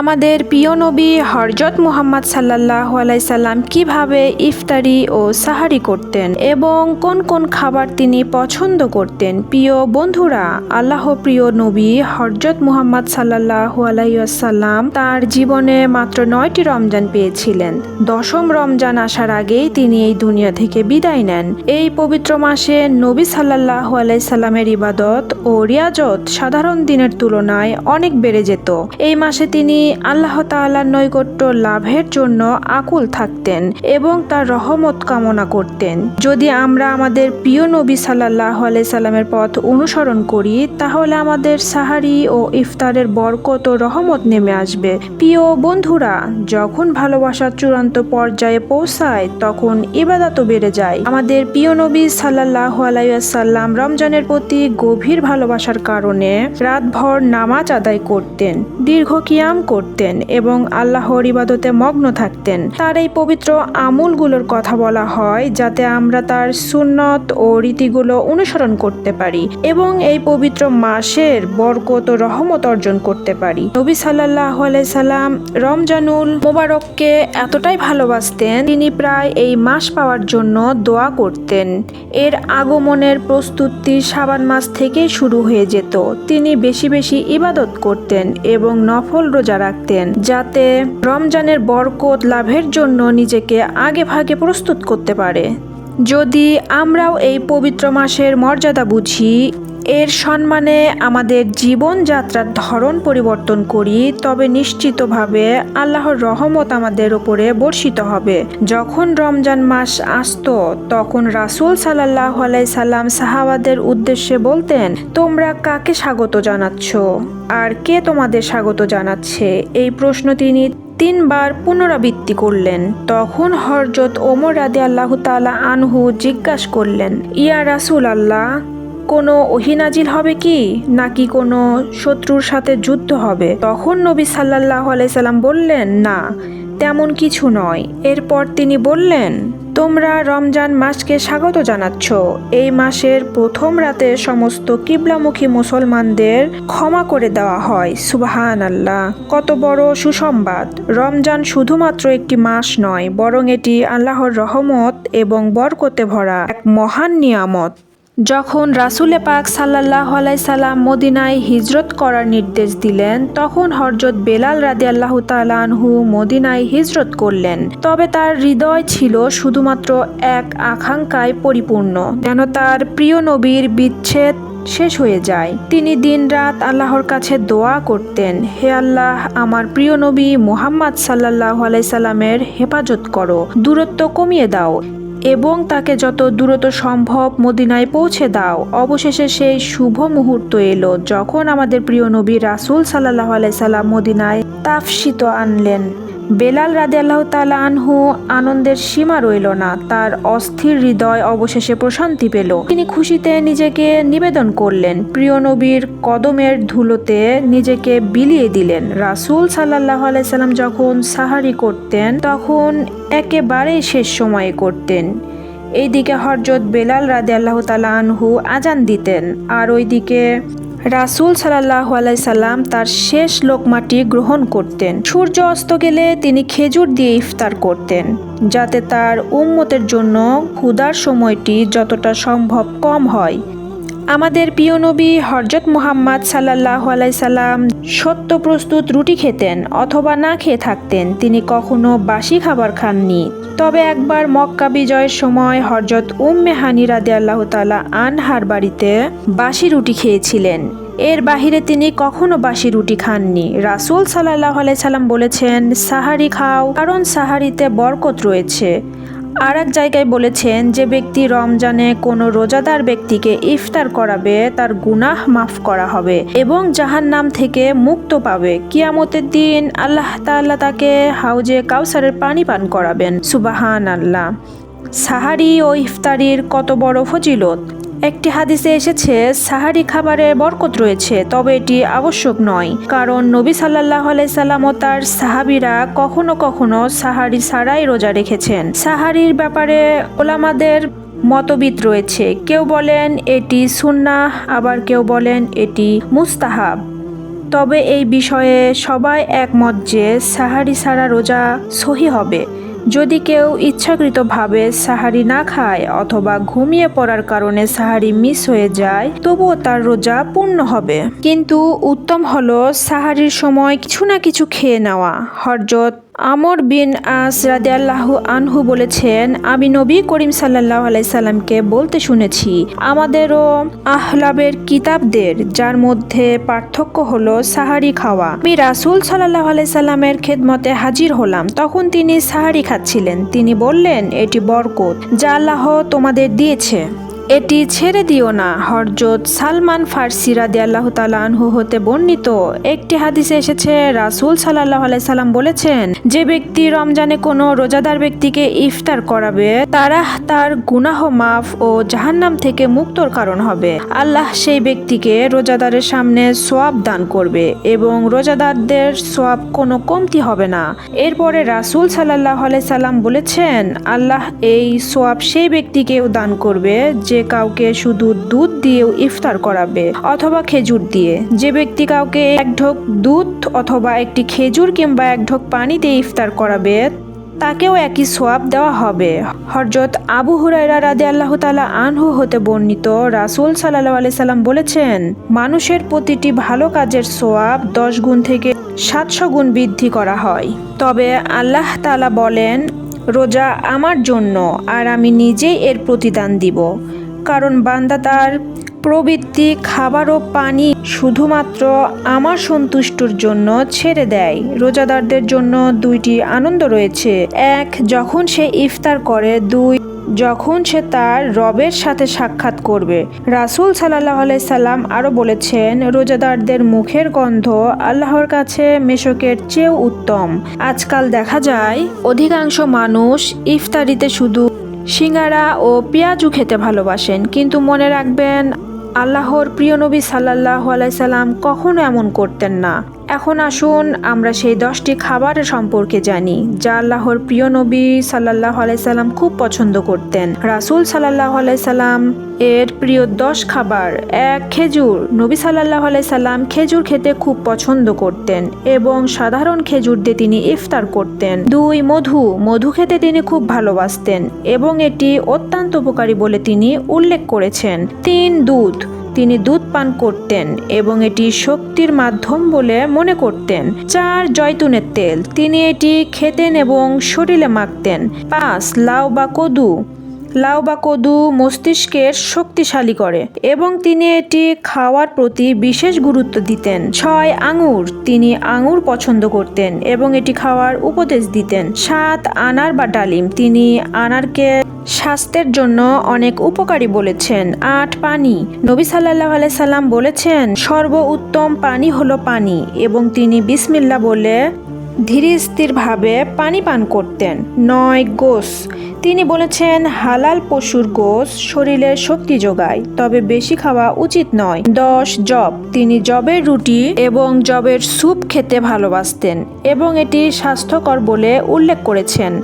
আমাদের প্রিয় নবী হরজত মুহাম্মদ সাল্লাহ আলাইসাল্লাম কীভাবে ইফতারি ও সাহারি করতেন এবং কোন কোন খাবার তিনি পছন্দ করতেন? প্রিয় বন্ধুরা, আল্লাহ প্রিয় নবী হরজত মুহাম্মদ সাল্লাহ আলাইসাল্লাম তার জীবনে মাত্র নয়টি রমজান পেয়েছিলেন। দশম রমজান আসার আগেই তিনি এই দুনিয়া থেকে বিদায় নেন। এই পবিত্র মাসে নবী সাল্লাহ আলাইসাল্লামের ইবাদত ও রিয়াজত সাধারণ দিনের তুলনায় অনেক বেড়ে যেত। এই মাসে তিনি আল্লাহ তাআলার নৈকট্য লাভের জন্য আকুল থাকতেন এবং তার রহমত কামনা করতেন। যদি আমরা আমাদের প্রিয় নবী সাল্লাহ সাল্লামের পথ অনুসরণ করি, তাহলে আমাদের সাহারি ও ইফতারের বরকত ও রহমত নেমে আসবে। প্রিয় বন্ধুরা, যখন ভালোবাসার চূড়ান্ত পর্যায়ে পৌঁছায়, তখন ইবাদতও বেড়ে যায়। আমাদের প্রিয় নবী সাল্লাহ আলাইসাল্লাম রমজানের প্রতি গভীর ভালোবাসার কারণে রাতভর নামাজ আদায় করতেন। দীর্ঘ কিয়াম করতেন এবং আল্লাহর ইবাদতে মগ্ন থাকতেন। তার এই পবিত্র আমলগুলোর কথা বলা হয় যাতে আমরা তার সুন্নত ও রীতিগুলো অনুসরণ করতে পারি এবং এই পবিত্র মাসের বরকত ও রহমত অর্জন করতে পারি। নবী সাল্লাহ সাল্লাম রমজানুল মোবারককে এতটাই ভালোবাসতেন, তিনি প্রায় এই মাস পাওয়ার জন্য দোয়া করতেন। এর আগমনের প্রস্তুতি সাবান মাস থেকেই শুরু হয়ে যেত। তিনি বেশি বেশি ইবাদত করতেন এবং নফল রোজা রাখতেন, যাতে রমজানের বরকত লাভের জন্য নিজেকে আগে ভাগে প্রস্তুত করতে পারে। যদি আমরাও এই পবিত্র মাসের মর্যাদা বুঝি এর সম্মানে আমাদের জীবনযাত্রার ধরন পরিবর্তন করি, তবে নিশ্চিতভাবে আল্লাহর রহমত আমাদের উপরে বর্ষিত হবে। যখন রমজান মাস আসতো, তখন রাসূল সাল্লাহ সাল্লাম সাহাবাদের উদ্দেশ্যে বলতেন, তোমরা কাকে স্বাগত জানাচ্ছ? আর কে তোমাদের স্বাগত জানাচ্ছে? এই প্রশ্ন তিনি তিনবার পুনরাবৃত্তি করলেন। তখন হরজত ওমর রাদি আল্লাহ তালা আনহু জিজ্ঞাসা করলেন, ইয়া রাসুল আল্লাহ কোনো ওহিনাজিল হবে কি? নাকি কোনো শত্রুর সাথে যুদ্ধ হবে? তখন নবী সাল্লাহ আলাইসাল্লাম বললেন, না, তেমন কিছু নয়। এরপর তিনি বললেন, তোমরা রমজান মাসকে স্বাগত জানাচ্ছ। এই মাসের প্রথম রাতে সমস্ত কিবলামুখী মুসলমানদের ক্ষমা করে দেওয়া হয়। সুবাহান আল্লাহ কত বড় সুসংবাদ। রমজান শুধুমাত্র একটি মাস নয়, বরং এটি আল্লাহর রহমত এবং বরকতে ভরা এক মহান নিয়ামত। যখন রাসুলে পাক সাল্লাহ সাল্লাম মদিনায় হিজরত করার নির্দেশ দিলেন, তখন হরজত বেলাল রাদি আল্লাহ তালানহু মদিনায় হিজরত করলেন। তবে তার হৃদয় ছিল শুধুমাত্র এক আকাঙ্ক্ষায় পরিপূর্ণ, যেন তার প্রিয় নবীর বিচ্ছেদ শেষ হয়ে যায়। তিনি দিনরাত আল্লাহর কাছে দোয়া করতেন, হে আল্লাহ, আমার প্রিয় নবী মুহাম্মদ সাল্লাহ আলাইসাল্লামের হেফাজত করো, দূরত্ব কমিয়ে দাও। এবং তাকে যত দ্রুত সম্ভব মদিনায় পৌঁছে দাও। অবশেষে সেই শুভ মুহূর্ত এলো, যখন আমাদের প্রিয় নবী রাসুল সাল্লাহ আলাইসাল্লাম মদিনায় তাফসিত আনলেন। বেলাল রাদে আল্লাহ তালা আনহু আনন্দের সীমা রইল না, তার অস্থির হৃদয় অবশেষে প্রশান্তি পেল। তিনি খুশিতে নিজেকে নিবেদন করলেন, প্রিয় নবীর কদমের ধুলোতে নিজেকে বিলিয়ে দিলেন। রাসুল সাল্লাহ আলাইসাল্লাম যখন সাহারি করতেন, তখন একেবারেই শেষ সময়ে করতেন। এইদিকে হরজত বেলাল রাদে আল্লাহ তালা আনহু আজান দিতেন, আর ওইদিকে রাসুল সাল্লাহ সাল্লাম তার শেষ লোকমাটি গ্রহণ করতেন। সূর্য অস্ত গেলে তিনি খেজুর দিয়ে ইফতার করতেন, যাতে তার উম্মতের জন্য ক্ষুদার সময়টি যতটা সম্ভব কম হয়। আমাদের প্রিয় নবী হরজত মুহাম্মদ সাল্লাহ সাল্লাম সত্য প্রস্তুত রুটি খেতেন অথবা না খেয়ে থাকতেন। তিনি কখনো বাসি খাবার খাননি। তবে একবার মক্কা বিজয়ের সময় হরজত উম্মে হানি রাদে আল্লাহ তালা আনহার বাড়িতে বাসি রুটি খেয়েছিলেন। এর বাহিরে তিনি কখনো বাসি রুটি খাননি। রাসুল সাল্লাহ আলাই সাল্লাম বলেছেন, সাহারি খাও, কারণ সাহারিতে বরকত রয়েছে। আর এক জায়গায় বলেছেন, যে ব্যক্তি রমজানে কোনো রোজাদার ব্যক্তিকে ইফতার করাবে, তার গুনাহ মাফ করা হবে এবং জাহান নাম থেকে মুক্ত পাবে। কিয়ামতের দিন আল্লাহ তাল্লাহ তাকে হাউজে কাউসারের পানি পান করাবেন। সুবাহান আল্লাহ সাহারি ও ইফতারির কত বড় ফজিলত। একটি হাদিসে এসেছে, সাহারি খাবারে বরকত রয়েছে, তবে এটি আবশ্যক নয়। কারণ নবী সাল্লাহ সাল্লাম ও তার সাহাবিরা কখনো কখনো সাহারি ছাড়াই রোজা রেখেছেন। সাহারির ব্যাপারে ওলামাদের মতবিদ রয়েছে। কেউ বলেন এটি সুন্নাহ, আবার কেউ বলেন এটি মুস্তাহাব। তবে এই বিষয়ে সবাই একমত যে সাহারি ছাড়া রোজা সহি হবে। যদি কেউ ইচ্ছাকৃতভাবে সাহারি না খায় অথবা ঘুমিয়ে পড়ার কারণে সাহারি মিস হয়ে যায়, তবুও তার রোজা পূর্ণ হবে। কিন্তু উত্তম হলো সাহারির সময় কিছু না কিছু খেয়ে নেওয়া। হরজত আমর বিন আস রাদিয়াল্লাহু আনহু বলেছেন, আমি নবী করিম সাল্লাহ আলাইসাল্লামকে বলতে শুনেছি, আমাদেরও আহলাবের কিতাবদের, যার মধ্যে পার্থক্য হলো সাহারি খাওয়া। আমি রাসুল সাল্লাহ আলাইসাল্লামের খেদমতে হাজির হলাম, তখন তিনি সাহারি খাচ্ছিলেন। তিনি বললেন, এটি বরকত যা আল্লাহ তোমাদের দিয়েছে। এটি ছেড়ে দিও না। হরজত সালমান ফার্সি রাদি আল্লাহ আনহু হতে বর্ণিত। একটি হাদিসে এসেছে, রাসুল সাল্লাহ সাল্লাম বলেছেন, যে ব্যক্তি রমজানে কোনো রোজাদার ব্যক্তিকে ইফতার করাবে, তারা তার গুনাহ মাফ ও জাহান্নাম থেকে মুক্তর কারণ হবে। আল্লাহ সেই ব্যক্তিকে রোজাদারের সামনে সোয়াব দান করবে এবং রোজাদারদের সোয়াব কোনো কমতি হবে না। এরপরে রাসুল সাল্লাহ সাল্লাম বলেছেন, আল্লাহ এই সোয়াব সেই ব্যক্তিকেও দান করবে যে কাউকে শুধু দুধ দিয়েও ইফতার করাবে অথবা খেজুর দিয়ে। যে ব্যক্তি কাউকে এক ঢোক দুধ অথবা একটি খেজুর কিংবা এক ঢোক পানি দিয়ে ইফতার করাবে, তাকেও একই সোয়াব দেওয়া হবে। হরজত আবু হুরাইরা রাদে আল্লাহ তালা আনহু হতে বর্ণিত রাসুল সাল্লাহ আলি সাল্লাম বলেছেন, মানুষের প্রতিটি ভালো কাজের সোয়াব দশ গুণ থেকে সাতশো গুণ বৃদ্ধি করা হয়। তবে আল্লাহ তালা বলেন, রোজা আমার জন্য আর আমি নিজেই এর প্রতিদান দিব। কারণ বান্দা তার প্রবৃত্তি, খাবার ও পানি শুধুমাত্র আমার সন্তুষ্টর জন্য ছেড়ে দেয়। রোজাদারদের জন্য দুইটি আনন্দ রয়েছে। এক, যখন সে ইফতার করে। দুই, যখন সে তার রবের সাথে সাক্ষাৎ করবে। রাসুল সাল্লাহ সাল্লাম আরও বলেছেন, রোজাদারদের মুখের গন্ধ আল্লাহর কাছে মেশকের চেয়েও উত্তম। আজকাল দেখা যায়, অধিকাংশ মানুষ ইফতারিতে শুধু সিঙ্গারা ও পেঁয়াজু খেতে ভালোবাসেন, কিন্তু মনে রাখবেন, আল্লাহর প্রিয় নবী সাল্লাহ আলাইসাল্লাম কখনো এমন করতেন না। এখন আসুন, আমরা সেই দশটি খাবারের সম্পর্কে জানি, যা আল্লাহর প্রিয় নবী সাল্লাহ আলাইসাল্লাম খুব পছন্দ করতেন। রাসুল সাল্লাহ আলাইসাল্লাম এর প্রিয় দশ খাবার, এক খেজুর। নবী সাল্লাহ আলাইসাল্লাম খেজুর খেতে খুব পছন্দ করতেন এবং সাধারণ খেজুর দিয়ে তিনি ইফতার করতেন। দুই, মধু। মধু খেতে তিনি খুব ভালোবাসতেন এবং এটি অত্যন্ত উপকারী বলে তিনি উল্লেখ করেছেন। তিন, দুধ। তিনি দুধ পান করতেন এবং এটি শক্তির মাধ্যম বলে মনে করতেন। চার জয়তুনের তেল, তিনি এটি খেতেন এবং শরীরে মাখতেন। পাঁচ, লাউ বা কদু। লাউ বা কদু মস্তিষ্কের শক্তিশালী করে এবং তিনি এটি খাওয়ার প্রতি বিশেষ গুরুত্ব দিতেন। ছয়, আঙুর। তিনি আঙুর পছন্দ করতেন এবং এটি খাওয়ার উপদেশ দিতেন। সাত, আনার বা ডালিম। তিনি আনারকে স্বাস্থ্যের জন্য অনেক উপকারী বলেছেন। আট পানি। নবী সাল্লাহ সাল্লাম বলেছেন সর্ব উত্তম পানি হলো পানি এবং তিনি বিসমিল্লা বলে ধীরে স্থিরভাবে পানি পান করতেন। নয় গোস। তিনি বলেছেন, হালাল পশুর গোস শরীরের শক্তি যোগায়, তবে বেশি খাওয়া উচিত নয়। দশ জব। তিনি জবের রুটি এবং জবের স্যুপ খেতে ভালোবাসতেন এবং এটি স্বাস্থ্যকর বলে উল্লেখ করেছেন।